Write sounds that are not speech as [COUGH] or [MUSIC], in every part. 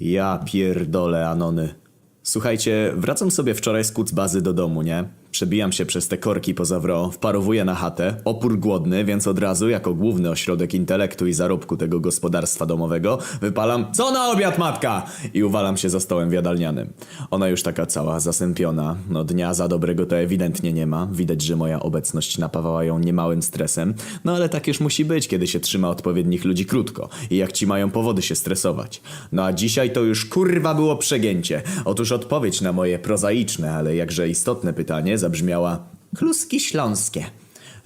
Ja pierdolę, Anony. Słuchajcie, wracam sobie wczoraj z kucbazy do domu, nie? Przebijam się przez te korki poza wro, wparowuję na chatę, opór głodny, więc od razu, jako główny ośrodek intelektu i zarobku tego gospodarstwa domowego, wypalam Co na obiad, matka? I uwalam się za stołem w jadalnianym. Ona już taka cała zasępiona, no dnia za dobrego to ewidentnie nie ma, widać, że moja obecność napawała ją niemałym stresem, no ale tak już musi być, kiedy się trzyma odpowiednich ludzi krótko i jak ci mają powody się stresować. No a dzisiaj to już kurwa było przegięcie. Otóż odpowiedź na moje prozaiczne, ale jakże istotne pytanie zabrzmiała Kluski śląskie.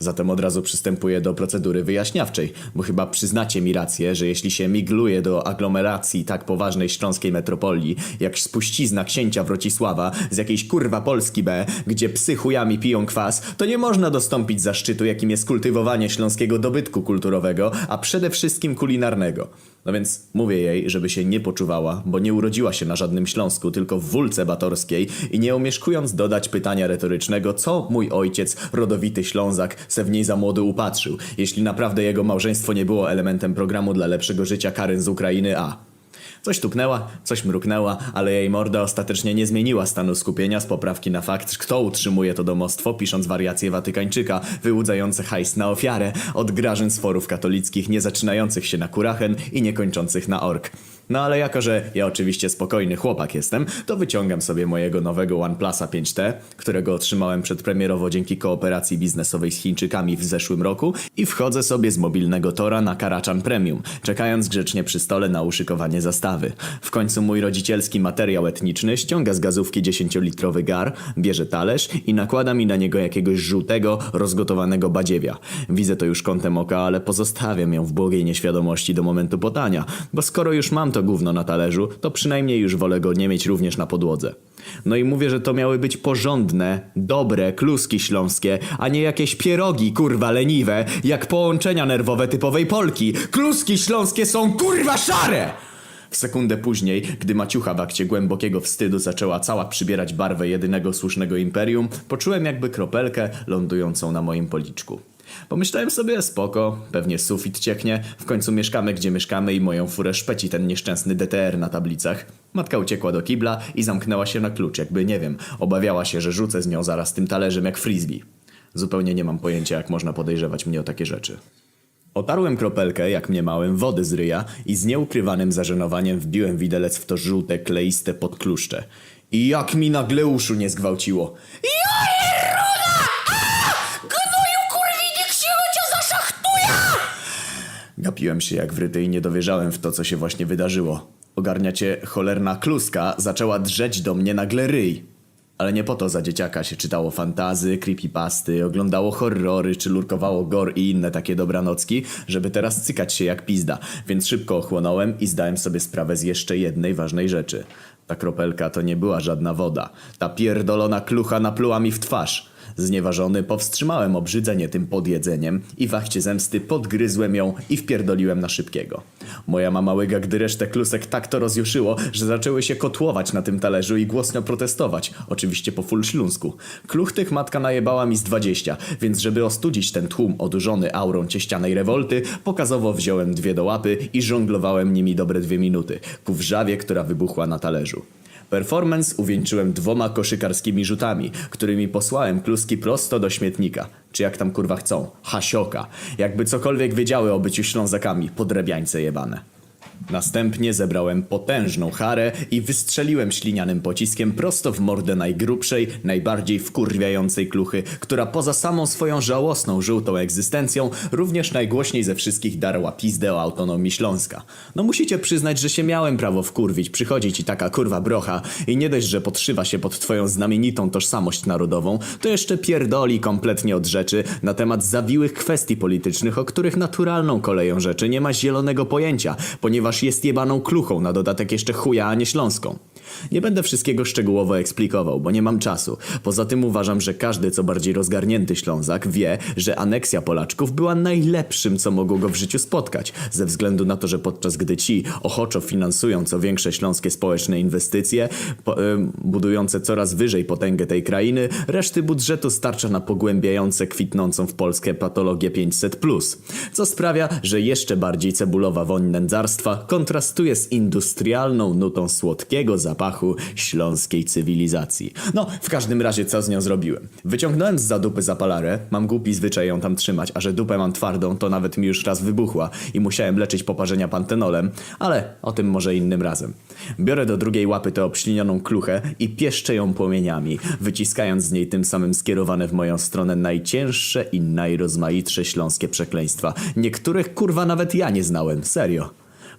Zatem od razu przystępuję do procedury wyjaśniawczej, bo chyba przyznacie mi rację, że jeśli się migluje do aglomeracji tak poważnej śląskiej metropolii, jak spuścizna księcia Wrocisława z jakiejś kurwa Polski B, gdzie psy chujami piją kwas, to nie można dostąpić zaszczytu, jakim jest kultywowanie śląskiego dobytku kulturowego, a przede wszystkim kulinarnego. No więc mówię jej, żeby się nie poczuwała, bo nie urodziła się na żadnym Śląsku, tylko w Wólce Batorskiej i nie omieszkując dodać pytania retorycznego, co mój ojciec, rodowity Ślązak, se w niej za młody upatrzył, jeśli naprawdę jego małżeństwo nie było elementem programu dla lepszego życia Karen z Ukrainy A. Coś tupnęła, coś mruknęła, ale jej morda ostatecznie nie zmieniła stanu skupienia z poprawki na fakt, kto utrzymuje to domostwo, pisząc wariacje Watykańczyka, wyłudzające hajs na ofiarę od grażyn z forów katolickich, nie zaczynających się na kurachen i nie kończących na ork. No ale jako, że ja oczywiście spokojny chłopak jestem, to wyciągam sobie mojego nowego OnePlusa 5T, którego otrzymałem przedpremierowo dzięki kooperacji biznesowej z Chińczykami w zeszłym roku i wchodzę sobie z mobilnego tora na Karaczan Premium, czekając grzecznie przy stole na uszykowanie zastawy. W końcu mój rodzicielski materiał etniczny ściąga z gazówki 10-litrowy gar, bierze talerz i nakłada mi na niego jakiegoś żółtego, rozgotowanego badziewia. Widzę to już kątem oka, ale pozostawiam ją w błogiej nieświadomości do momentu potania, bo skoro już mam to gówno na talerzu, to przynajmniej już wolę go nie mieć również na podłodze. No i mówię, że to miały być porządne, dobre kluski śląskie, a nie jakieś pierogi, kurwa, leniwe, jak połączenia nerwowe typowej Polki. Kluski śląskie są kurwa szare! W sekundę później, gdy maciucha w akcie głębokiego wstydu zaczęła cała przybierać barwę jedynego słusznego imperium, poczułem jakby kropelkę lądującą na moim policzku. Pomyślałem sobie, spoko, pewnie sufit cieknie, w końcu mieszkamy gdzie mieszkamy i moją furę szpeci ten nieszczęsny DTR na tablicach. Matka uciekła do kibla i zamknęła się na klucz, jakby nie wiem, obawiała się, że rzucę z nią zaraz tym talerzem jak frisbee. Zupełnie nie mam pojęcia, jak można podejrzewać mnie o takie rzeczy. Otarłem kropelkę, jak mnie małem, wody z ryja i z nieukrywanym zażenowaniem wbiłem widelec w to żółte, kleiste podkluszcze. I jak mi nagle uszu nie zgwałciło. Gnoju Gapiłem się jak wryty i nie dowierzałem w to, co się właśnie wydarzyło. Ogarniacie, cholerna kluska zaczęła drzeć do mnie nagle ryj. Ale nie po to za dzieciaka się czytało fantazy, creepypasty, oglądało horrory czy lurkowało gor i inne takie dobranocki, żeby teraz cykać się jak pizda, więc szybko ochłonąłem i zdałem sobie sprawę z jeszcze jednej ważnej rzeczy. Ta kropelka to nie była żadna woda. Ta pierdolona klucha napluła mi w twarz. Znieważony powstrzymałem obrzydzenie tym podjedzeniem i w zemsty podgryzłem ją i wpierdoliłem na szybkiego. Moja mama łyga, gdy resztę klusek tak to rozjuszyło, że zaczęły się kotłować na tym talerzu i głośno protestować, oczywiście po full śląsku. Kluch tych matka najebała mi z 20, więc żeby ostudzić ten tłum odurzony aurą cieścianej rewolty, pokazowo wziąłem dwie do łapy i żonglowałem nimi dobre dwie minuty, ku wrzawie, która wybuchła na talerzu. Performance uwieńczyłem dwoma koszykarskimi rzutami, którymi posłałem kluski prosto do śmietnika. Czy jak tam kurwa chcą. Hasioka. Jakby cokolwiek wiedziały o byciu ślązakami, podrebiańce jebane. Następnie zebrałem potężną charę i wystrzeliłem ślinianym pociskiem prosto w mordę najgrubszej, najbardziej wkurwiającej kluchy, która poza samą swoją żałosną, żółtą egzystencją również najgłośniej ze wszystkich darła pizdę o autonomii Śląska. No musicie przyznać, że się miałem prawo wkurwić, przychodzi ci taka kurwa brocha i nie dość, że podszywa się pod twoją znamienitą tożsamość narodową, to jeszcze pierdoli kompletnie od rzeczy na temat zawiłych kwestii politycznych, o których naturalną koleją rzeczy nie ma zielonego pojęcia, ponieważ jest jebaną kluchą, na dodatek jeszcze chuja, a nie śląską. Nie będę wszystkiego szczegółowo eksplikował, bo nie mam czasu. Poza tym uważam, że każdy co bardziej rozgarnięty Ślązak wie, że aneksja Polaczków była najlepszym, co mogło go w życiu spotkać. Ze względu na to, że podczas gdy ci ochoczo finansują co większe śląskie społeczne inwestycje, po, em, budujące coraz wyżej potęgę tej krainy, reszty budżetu starcza na pogłębiające kwitnącą w Polskę patologię 500+, co sprawia, że jeszcze bardziej cebulowa woń nędzarstwa kontrastuje z industrialną nutą słodkiego zapachu śląskiej cywilizacji. No, w każdym razie co z nią zrobiłem? Wyciągnąłem z za dupy zapalarę, mam głupi zwyczaj ją tam trzymać, a że dupę mam twardą, to nawet mi już raz wybuchła i musiałem leczyć poparzenia pantenolem, ale o tym może innym razem. Biorę do drugiej łapy tę obślinioną kluchę i pieszczę ją płomieniami, wyciskając z niej tym samym skierowane w moją stronę najcięższe i najrozmaitsze śląskie przekleństwa. Niektórych kurwa nawet ja nie znałem, serio.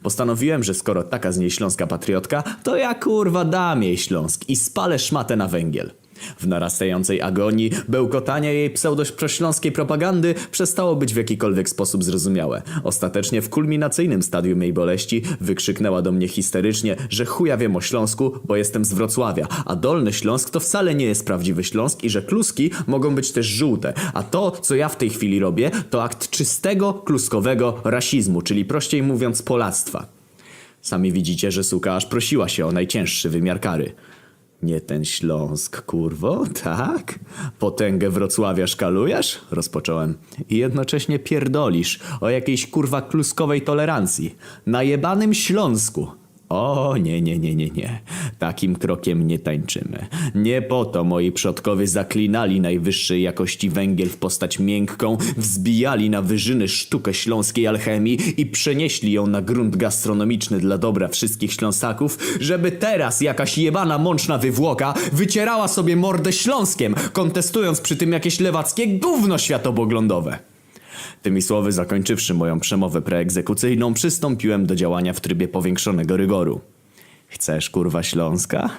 Postanowiłem, że skoro taka z niej śląska patriotka, to ja kurwa dam jej Śląsk i spalę szmatę na węgiel. W narastającej agonii bełkotanie jej pseudoprośląskiej propagandy przestało być w jakikolwiek sposób zrozumiałe. Ostatecznie w kulminacyjnym stadium jej boleści wykrzyknęła do mnie histerycznie, że chuja wiem o Śląsku, bo jestem z Wrocławia, a Dolny Śląsk to wcale nie jest prawdziwy Śląsk i że kluski mogą być też żółte. A to, co ja w tej chwili robię, to akt czystego, kluskowego rasizmu, czyli prościej mówiąc polactwa. Sami widzicie, że suka aż prosiła się o najcięższy wymiar kary. Nie ten Śląsk, kurwo, [LAUGHS] tak? Potęgę Wrocławia szkalujesz? Rozpocząłem. I jednocześnie pierdolisz o jakiejś kurwa kluskowej tolerancji. Na jebanym Śląsku. O, nie, nie, nie, nie, nie. Takim krokiem nie tańczymy. Nie po to moi przodkowie zaklinali najwyższej jakości węgiel w postać miękką, wzbijali na wyżyny sztukę śląskiej alchemii i przenieśli ją na grunt gastronomiczny dla dobra wszystkich śląsaków, żeby teraz jakaś jebana mączna wywłoka wycierała sobie mordę śląskiem, kontestując przy tym jakieś lewackie gówno światopoglądowe. Tymi słowy zakończywszy moją przemowę preegzekucyjną, przystąpiłem do działania w trybie powiększonego rygoru. Chcesz kurwa Śląska?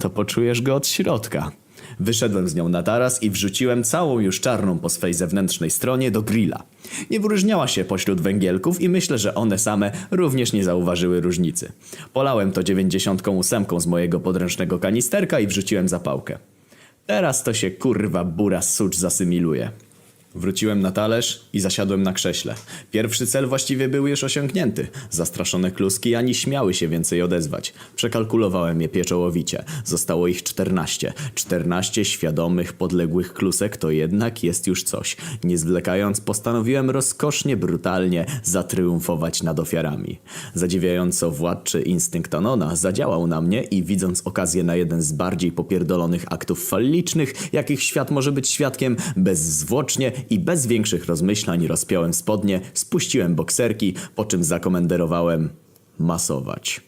To poczujesz go od środka. Wyszedłem z nią na taras i wrzuciłem całą już czarną po swej zewnętrznej stronie do grilla. Nie wyróżniała się pośród węgielków i myślę, że one same również nie zauważyły różnicy. Polałem to 98 z mojego podręcznego kanisterka i wrzuciłem zapałkę. Teraz to się kurwa bura sucz zasymiluje. Wróciłem na talerz i zasiadłem na krześle. Pierwszy cel właściwie był już osiągnięty. Zastraszone kluski ani śmiały się więcej odezwać. Przekalkulowałem je pieczołowicie. Zostało ich 14. 14 świadomych, podległych klusek to jednak jest już coś. Nie zwlekając, postanowiłem rozkosznie, brutalnie zatriumfować nad ofiarami. Zadziwiająco władczy instynkt Anona zadziałał na mnie i widząc okazję na jeden z bardziej popierdolonych aktów fallicznych, jakich świat może być świadkiem, bezzwłocznie i bez większych rozmyślań rozpiąłem spodnie, spuściłem bokserki, po czym zakomenderowałem masować.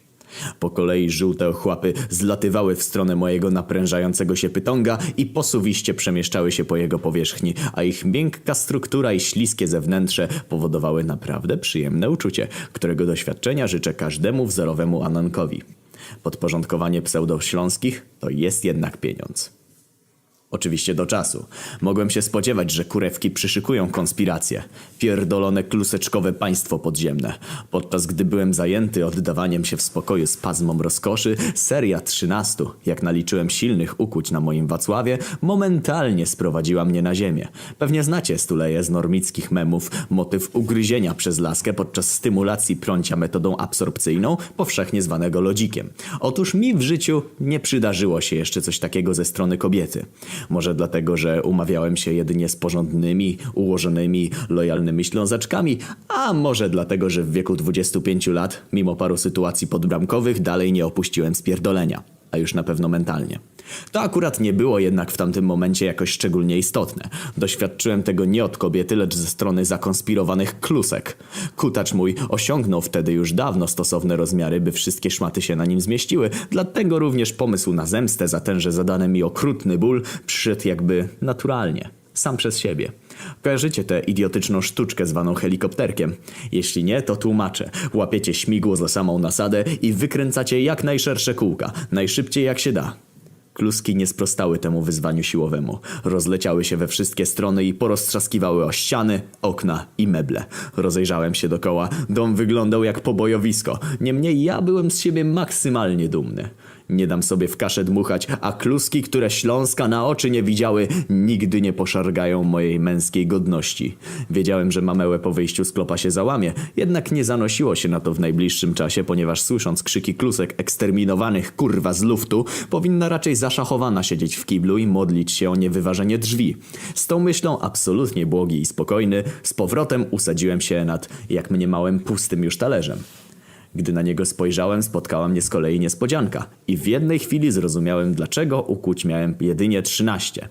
Po kolei żółte ochłapy zlatywały w stronę mojego naprężającego się pytonga i posuwiście przemieszczały się po jego powierzchni, a ich miękka struktura i śliskie zewnętrze powodowały naprawdę przyjemne uczucie, którego doświadczenia życzę każdemu wzorowemu Anonkowi. Podporządkowanie pseudośląskich to jest jednak pieniądz. Oczywiście do czasu. Mogłem się spodziewać, że kurewki przyszykują konspirację. Pierdolone kluseczkowe państwo podziemne. Podczas gdy byłem zajęty oddawaniem się w spokoju spazmom rozkoszy, seria 13, jak naliczyłem silnych ukuć na moim Wacławie, momentalnie sprowadziła mnie na ziemię. Pewnie znacie stuleje z normickich memów, motyw ugryzienia przez laskę podczas stymulacji prącia metodą absorpcyjną, powszechnie zwanego lodzikiem. Otóż mi w życiu nie przydarzyło się jeszcze coś takiego ze strony kobiety. Może dlatego, że umawiałem się jedynie z porządnymi, ułożonymi, lojalnymi ślązaczkami, a może dlatego, że w wieku 25 lat, mimo paru sytuacji podbramkowych, dalej nie opuściłem spierdolenia, a już na pewno mentalnie. To akurat nie było jednak w tamtym momencie jakoś szczególnie istotne. Doświadczyłem tego nie od kobiety, lecz ze strony zakonspirowanych klusek. Kutacz mój osiągnął wtedy już dawno stosowne rozmiary, by wszystkie szmaty się na nim zmieściły, dlatego również pomysł na zemstę za tenże zadany mi okrutny ból przyszedł jakby naturalnie, sam przez siebie. Kojarzycie tę idiotyczną sztuczkę zwaną helikopterkiem? Jeśli nie, to tłumaczę. Łapiecie śmigło za samą nasadę i wykręcacie jak najszersze kółka, najszybciej jak się da. Kluski nie sprostały temu wyzwaniu siłowemu. Rozleciały się we wszystkie strony i poroztrzaskiwały o ściany, okna i meble. Rozejrzałem się dokoła. Dom wyglądał jak pobojowisko. Niemniej ja byłem z siebie maksymalnie dumny. Nie dam sobie w kaszę dmuchać, a kluski, które Śląska na oczy nie widziały, nigdy nie poszargają mojej męskiej godności. Wiedziałem, że mamełę po wyjściu z klopa się załamie, jednak nie zanosiło się na to w najbliższym czasie, ponieważ słysząc krzyki klusek eksterminowanych kurwa z luftu, powinna raczej zaszachowana siedzieć w kiblu i modlić się o niewyważenie drzwi. Z tą myślą absolutnie błogi i spokojny, z powrotem usadziłem się nad, jak mniemałem, pustym już talerzem. Gdy na niego spojrzałem, spotkała mnie z kolei niespodzianka i w jednej chwili zrozumiałem, dlaczego ukuć miałem jedynie 13.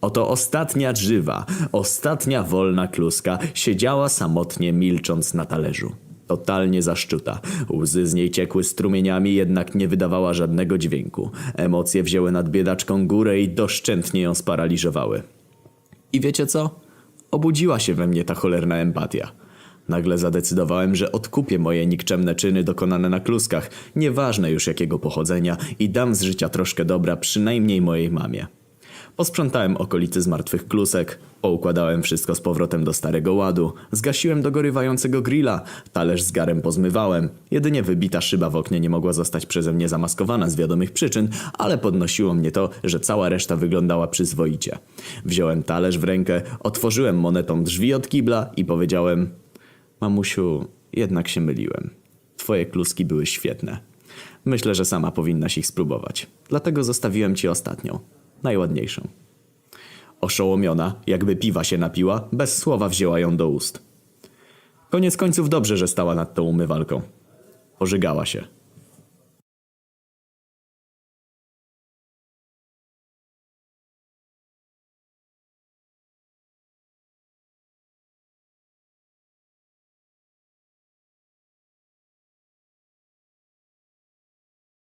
Oto ostatnia żywa, ostatnia wolna kluska siedziała samotnie milcząc na talerzu. Totalnie zaszczuta. Łzy z niej ciekły strumieniami, jednak nie wydawała żadnego dźwięku. Emocje wzięły nad biedaczką górę i doszczętnie ją sparaliżowały. I wiecie co? Obudziła się we mnie ta cholerna empatia. Nagle zadecydowałem, że odkupię moje nikczemne czyny dokonane na kluskach, nieważne już jakiego pochodzenia, i dam z życia troszkę dobra przynajmniej mojej mamie. Posprzątałem okolicy z martwych klusek, poukładałem wszystko z powrotem do starego ładu, zgasiłem dogorywającego grilla, talerz z garem pozmywałem. Jedynie wybita szyba w oknie nie mogła zostać przeze mnie zamaskowana z wiadomych przyczyn, ale podnosiło mnie to, że cała reszta wyglądała przyzwoicie. Wziąłem talerz w rękę, otworzyłem monetą drzwi od kibla i powiedziałem... Mamusiu, jednak się myliłem. Twoje kluski były świetne. Myślę, że sama powinnaś ich spróbować. Dlatego zostawiłem ci ostatnią, najładniejszą. Oszołomiona, jakby piwa się napiła, bez słowa wzięła ją do ust. Koniec końców dobrze, że stała nad tą umywalką. Pożygała się.